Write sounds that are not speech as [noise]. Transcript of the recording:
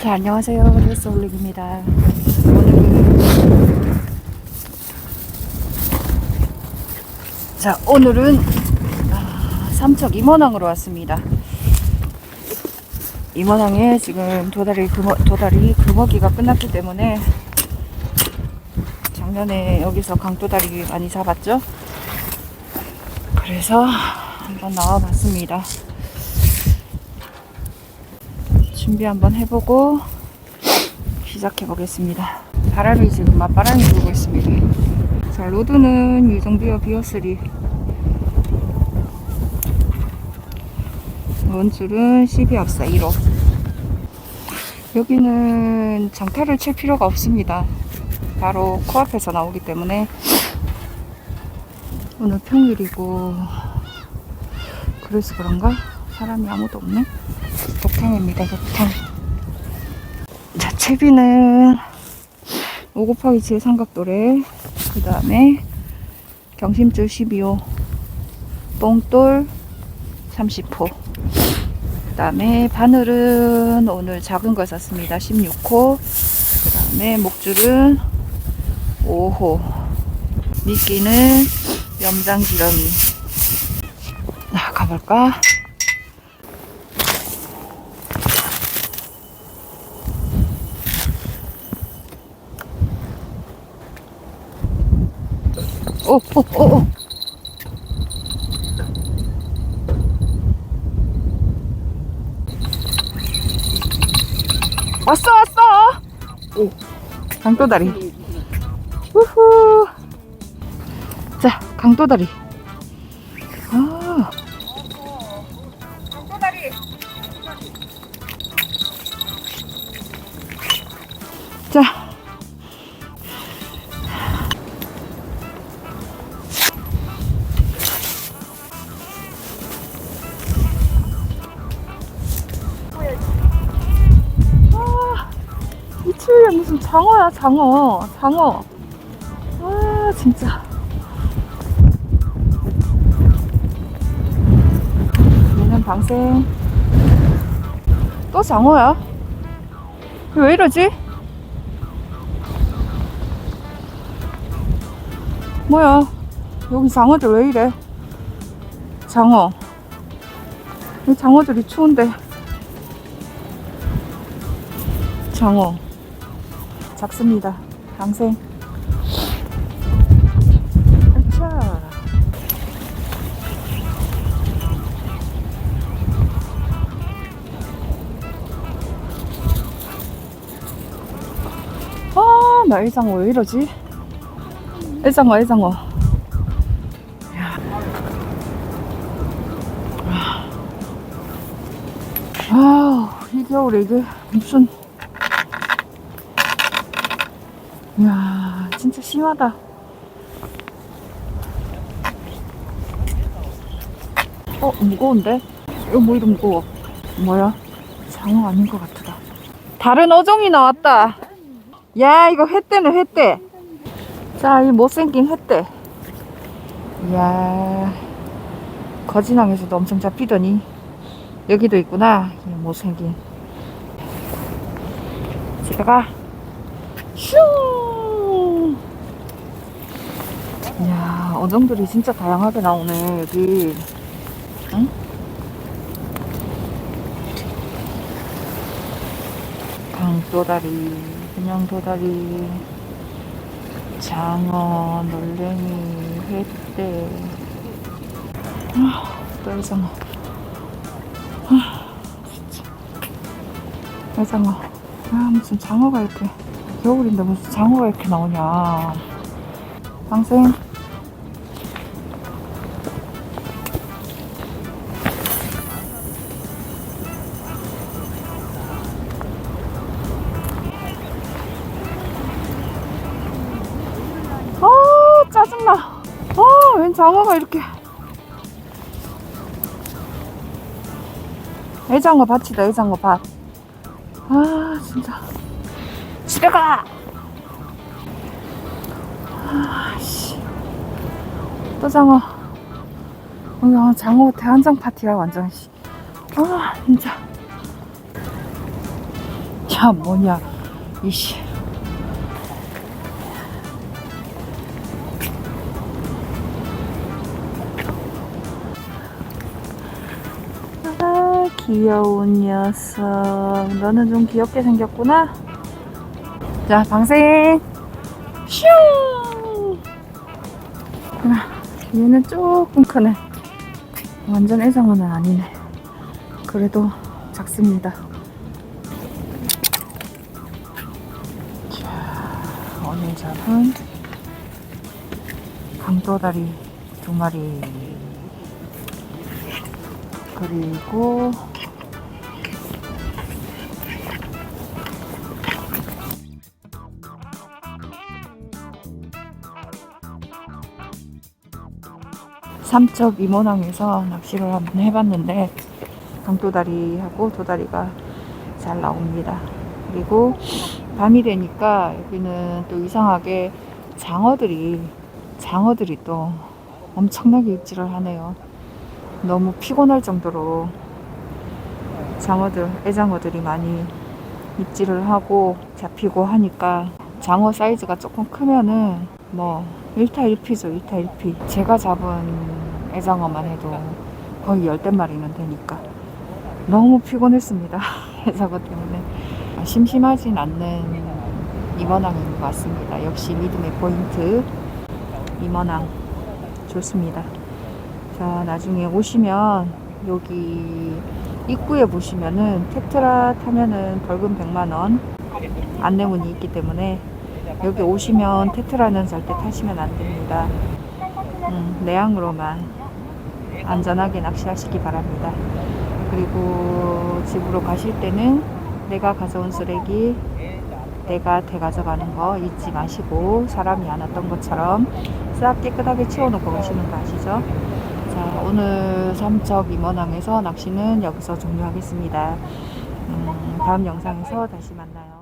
자, 안녕하세요. 레스 올릭입니다. 오늘은 자, 오늘은 아, 삼척 임원항으로 왔습니다. 임원항에 지금 도다리 금어, 도다리 금어기가 끝났기 때문에 작년에 여기서 강도다리 많이 잡았죠. 그래서 한번 나와봤습니다. 준비 한번 해보고 시작해 보겠습니다. 바람이 지금 맞바람이 불고 있습니다. 자, 로드는 유정비어 비어3 원줄은 12 앞사 1호 여기는 장타를 칠 필요가 없습니다. 바로 코앞에서 나오기 때문에 오늘 평일이고 그래서 그런가? 사람이 아무도 없네? 독탕입니다, 독탕. 자, 채비는 5 곱하기 7 삼각도래, 그 다음에 경심줄 12호, 뽕돌 30호, 그 다음에 바늘은 오늘 작은 거 샀습니다. 16호, 그 다음에 목줄은 5호, 미끼는 염장 지렁이. 자, 가볼까? 오, 오, 오, 오. 왔어, 왔어. 오, 강도다리. 우후. 자, 강도다리. 아. 자. 이 추위에 무슨 장어야, 장어. 장어. 아, 진짜. 얘는 방생. 또 장어야? 왜 이러지? 뭐야? 여기 장어들 왜 이래? 장어. 이 장어들이 추운데. 장어. 작습니다. 방생. 아차. 아, 나 일장어 왜 이러지? 일장어, 일장어. 야. 아, 이 겨울에 이게 무슨. 이야, 진짜 심하다. 어, 무거운데? 이거 뭐 이리 무거워? 뭐야? 장어 아닌 것 같다. 다른 어종이 나왔다. 야, 이거 횟대네, 횟대. 자, 이 못생긴 횟대. 이야, 거진항에서도 엄청 잡히더니, 여기도 있구나. 이 못생긴. 집에 가. 슝! 이야, 어종들이 진짜 다양하게 나오네, 여기. 응? 강도다리, 그냥 도다리, 장어, 놀래미, 횟대. 아, 또 해장어. 아, 진짜. 해장어. 아, 무슨 장어가 이렇게. 겨울인데 무슨 장어가 이렇게 나오냐. 방생. 장어가 이렇게. 애장어 밭이다, 애장어 밭. 아, 진짜. 집에 가! 아씨. 또 장어. 어, 장어 대한장 파티야, 완전. 씨. 아, 진짜. 참. 야 뭐냐 이씨 귀여운 녀석. 너는 좀 귀엽게 생겼구나. 자 방생. 슝! 아, 얘는 조금 크네. 완전 애장어는 아니네. 그래도 작습니다. 자, 오늘 잡은 강도다리 두 마리 그리고 삼척 이모항에서 낚시를 한번 해봤는데 강도다리하고 도다리가 잘 나옵니다. 그리고 밤이 되니까 여기는 또 이상하게 장어들이 장어들이 또 엄청나게 입질을 하네요. 너무 피곤할 정도로 장어들, 애장어들이 많이 입질을 하고 잡히고 하니까 장어 사이즈가 조금 크면은 뭐 1타 1피죠 1타 1피. 제가 잡은 애장어만 해도 거의 열댓 마리는 되니까 너무 피곤했습니다 [laughs] 애장어 때문에. 아, 심심하진 않는 임원항인 것 같습니다. 역시 믿음의 포인트 임원항 좋습니다 자 나중에 오시면 여기 입구에 보시면은 테트라 타면은 벌금 100만원 안내문이 있기 때문에 여기 오시면 테트라는 절대 타시면 안 됩니다. 음, 내양으로만 안전하게 낚시하시기 바랍니다. 그리고 집으로 가실 때는 내가 가져온 쓰레기 내가 되가져가는 거 잊지 마시고 사람이 안 왔던 것처럼 싹 깨끗하게 치워놓고 가시는 거 아시죠? 자 오늘 삼척 임원항에서 낚시는 여기서 종료하겠습니다. 음, 다음 영상에서 다시 만나요.